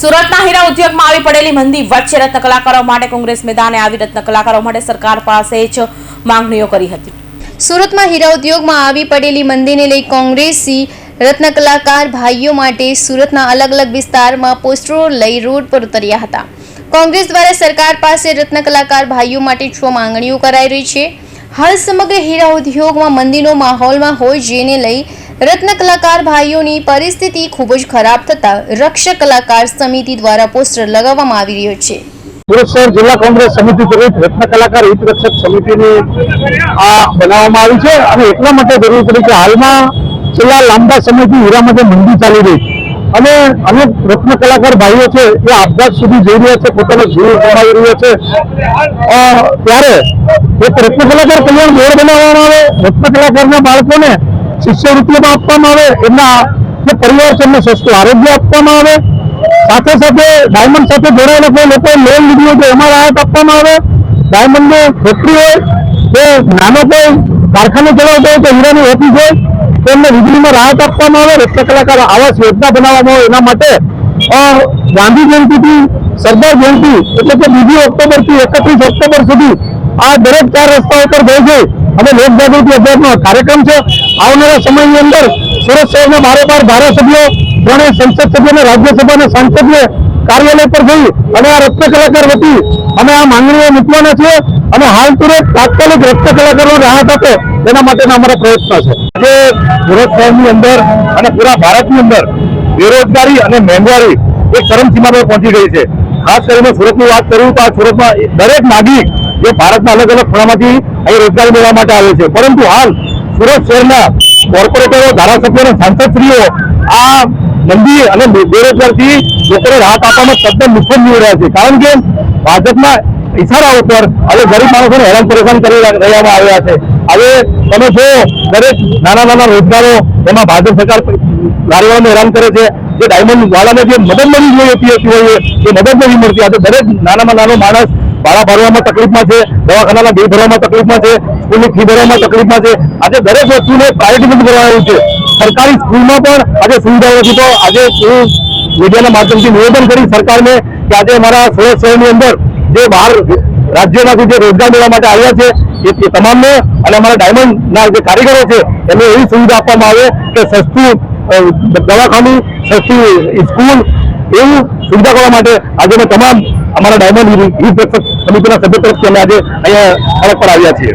સુરતના હીરા ઉદ્યોગમાં આવી પડેલી મંદી વચ્ચે રત્ન કલાકારો માટે કોંગ્રેસ મેદાને આવી રત્ન કલાકારો માટે સરકાર પાસે જ માંગણીઓ કરી હતી. સુરતમાં હીરા ઉદ્યોગમાં આવી પડેલી મંદીને લઈ કોંગ્રેસી રત્ન કલાકાર ભાઈઓ માટે સુરતના અલગ અલગ વિસ્તારમાં પોસ્ટરો લઈ રોડ પર ઉતર્યા હતા. કોંગ્રેસ દ્વારા સરકાર પાસે રત્ન કલાકાર ભાઈઓ માટે છ માંગણીઓ કરાઈ રહી છે. હાલ સમગ્ર હીરા ઉદ્યોગમાં મંદીનો માહોલમાં હોય જેને લઈ રત્ન કલાકાર ભાઈઓની પરિસ્થિતિ ખૂબ જ ખરાબ થતા રક્ષક કલાકાર સમિતિ દ્વારા પોસ્ટર લગાવવામાં આવી રહ્યો છે. સુરત જિલ્લા કોંગ્રેસ સમિતિ તરફ રત્ન કલાકાર હિત રક્ષક સમિતિની આ બનાવવામાં આવી છે અને એટલા માટે જરૂર પડી કે હાલમાં છેલ્લા લાંબા સમયથી હીરામાં મંદી ચાલી રહી અને અનેક રત્ન કલાકાર ભાઈઓ છે એ આપઘાત સુધી જઈ રહ્યા છે, પોતાનો જીવ ગુમાવી રહ્યા છે. ત્યારે એક રત્ન કલાકાર કલ્યાણ બોર્ડ બનાવવામાં આવે, રત્ન કલાકારના બાળકોને શિષ્યવૃત્તિઓમાં આપવામાં આવે, એમના પરિવાર છે, એમને સસ્તું આરોગ્ય આપવામાં આવે. સાથે સાથે ડાયમંડ સાથે જોડાયેલા કોઈ લોકો લોન લીધી હોય તો એમાં રાહત આપવામાં આવે. ડાયમંડની ફેક્ટરી હોય, કે નાનો કોઈ કારખાનો ચલાવતો હોય તો હીરાની ઓફિસ હોય, તો એમને વીજળીમાં રાહત આપવામાં આવે. રસ્તા કલાકાર આવાસ યોજના બનાવવામાં આવે એના માટે. ગાંધી જયંતિથી સરદાર જયંતિ એટલે કે બીજી ઓક્ટોબરથી એકત્રીસ ઓક્ટોબર સુધી આ દરેક ચાર રસ્તાઓ પર જઈ જઈ અને લોકજાગૃતિ અભિયાનનો કાર્યક્રમ છે. આવનારા સમયની અંદર સુરત શહેરના બારોબાર ધારાસભ્યો, ત્રણેય સંસદ સભ્ય અને રાજ્યસભાના સાંસદને કાર્યાલય પર જઈ અને આ રક્ત કલાકાર વતી અમે આ માંગણીઓ મૂકવાના છીએ અને હાલ તુરંત તાત્કાલિક રત્ન કલાકારો રાહત આપે તેના માટેના અમારા પ્રયત્ન છે. આજે સુરત શહેરની અંદર અને પૂરા ભારતની અંદર બેરોજગારી અને મોંઘવારી એ ચરમસીમા પર પહોંચી ગઈ છે. ખાસ કરીને સુરતની વાત કરું તો આ સુરતમાં દરેક નાગરિક જે ભારતના અલગ અલગ ખૂણામાંથી અહીં રોજગારી મેળવવા માટે આવે છે. પરંતુ હાલ સુરત શહેરના કોર્પોરેટરો, ધારાસભ્યો અને સાંસદશ્રીઓ આ મંદી અને બેરોજગારથી લોકોને રાહત આપવામાં તદ્દન નિષ્ફળ નીવડી રહ્યા છે. કારણ કે ભાજપના ઇશારા ઉપર હવે ગરીબ માણસોને હેરાન પરેશાન કરી રહ્યા આવ્યા છે. હવે તમે જો દરેક નાના નાના રોજગારો એમાં ભાજપ સરકાર લારીવાળાને હેરાન કરે છે, જે ડાયમંડ વાળાને જે મદદ મળી જોઈએ પીએસસી હોય એ મદદ નથી મળતી. આજે દરેક નાનામાં નાનો માણસ ભાડા ભરવામાં તકલીફમાં છે, દવાખાનાના બિલ ભરવામાં તકલીફમાં છે, સ્કૂલની ફી ભરવામાં તકલીફમાં છે. આજે દરેક વસ્તુને પ્રાયોરિટી કરવા છે. સરકારી સ્કૂલમાં પણ આજે સુવિધાઓ નથી. તો આજે હું મીડિયાના માધ્યમથી નિવેદન કરી સરકારને કે આજે અમારા સુરત શહેરની અંદર જે બહાર રાજ્યોમાંથી જે રોજગાર મેળવવા માટે આવ્યા છે, એ તમામને અને અમારા ડાયમંડના જે કારીગરો છે, એમને એવી સુવિધા આપવામાં આવે કે સસ્તું દવાખાનું, સસ્તી સ્કૂલ એવું સુવિધા કરવા માટે આજે અમે તમામ અમારા ડાયમંડ હિત રક્ષક સમિતિના સભ્ય તરફથી અમે આજે અહીંયા સડક પર આવ્યા છીએ.